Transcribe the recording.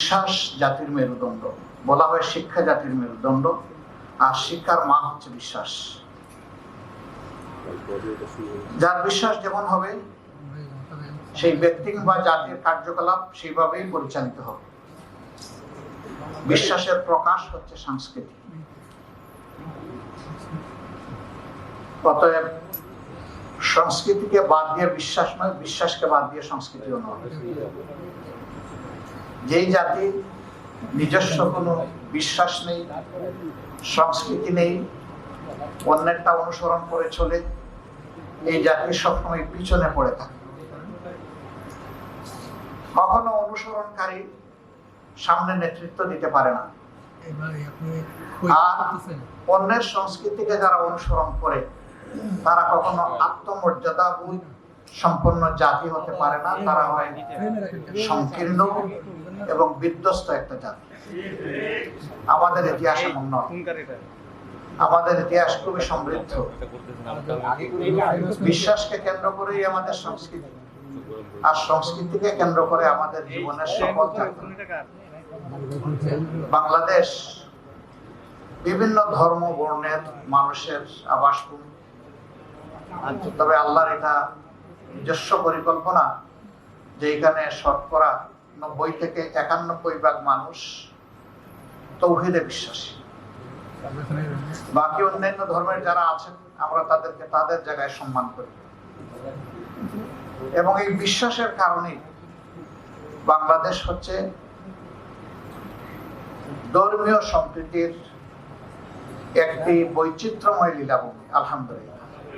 বিশ্বাস জাতির মেরুদণ্ড। বলা হয় শিক্ষা জাতির মেরুদণ্ড। আর শিক্ষার মা হচ্ছে বিশ্বাস। যার বিশ্বাস যেমন হবে, সেই ব্যক্তি বা জাতির কার্যকলাপ সেইভাবেই পরিচালিত হবে। বিশ্বাসের প্রকাশ হচ্ছে সংস্কৃতি অতএব সংস্কৃতিকে বাদ দিয়ে বিশ্বাস নয়, বিশ্বাসকে বাদ দিয়ে সংস্কৃতিও নয়। যেই জাতি নিজস্ব কোনো বিশ্বাস নেই সংস্কৃতি নেই অন্যেরটা অনুসরণ করে চলে এই জাতি সবসময় পিছনে পড়ে থাকে। কখনো অনুসরণকারী সামনে নেতৃত্ব দিতে পারে না। আর অন্যের সংস্কৃতিকে যারা অনুসরণ করে তারা কখনো আত্মমর্যাদা বোধ সম্পন্ন জাতি হতে পারে না, তারা হয় সংকীর্ণ এবং বিধ্বস্ত একটা জাতি। আমাদের ইতিহাস এমন আমাদের ইতিহাস খুবই সমৃদ্ধ। বিশ্বাসকে কেন্দ্র করেই আমাদের সংস্কৃতি। আর সংস্কৃতিকে কেন্দ্র করে আমাদের জীবনের সকল বাংলাদেশ বিভিন্ন ধর্ম, বর্ণের মানুষের আবাসভূমি। তবে আল্লাহর এটা নিজস্ব পরিকল্পনা, যে এখানে শতকরা নব্বই থেকে একানব্বই ভাগ মানুষ তৌহিদে বিশ্বাসী। বাকি অন্যান্য ধর্মের যারা আছেন, আমরা তাদেরকে তাদের জায়গায় সম্মান করি। এবং এই বিশ্বাসের কারণে বাংলাদেশ হচ্ছে ধর্মীয় সম্প্রীতির একটি বৈচিত্র্যময় লীলাভূমি, আলহামদুলিল্লাহ।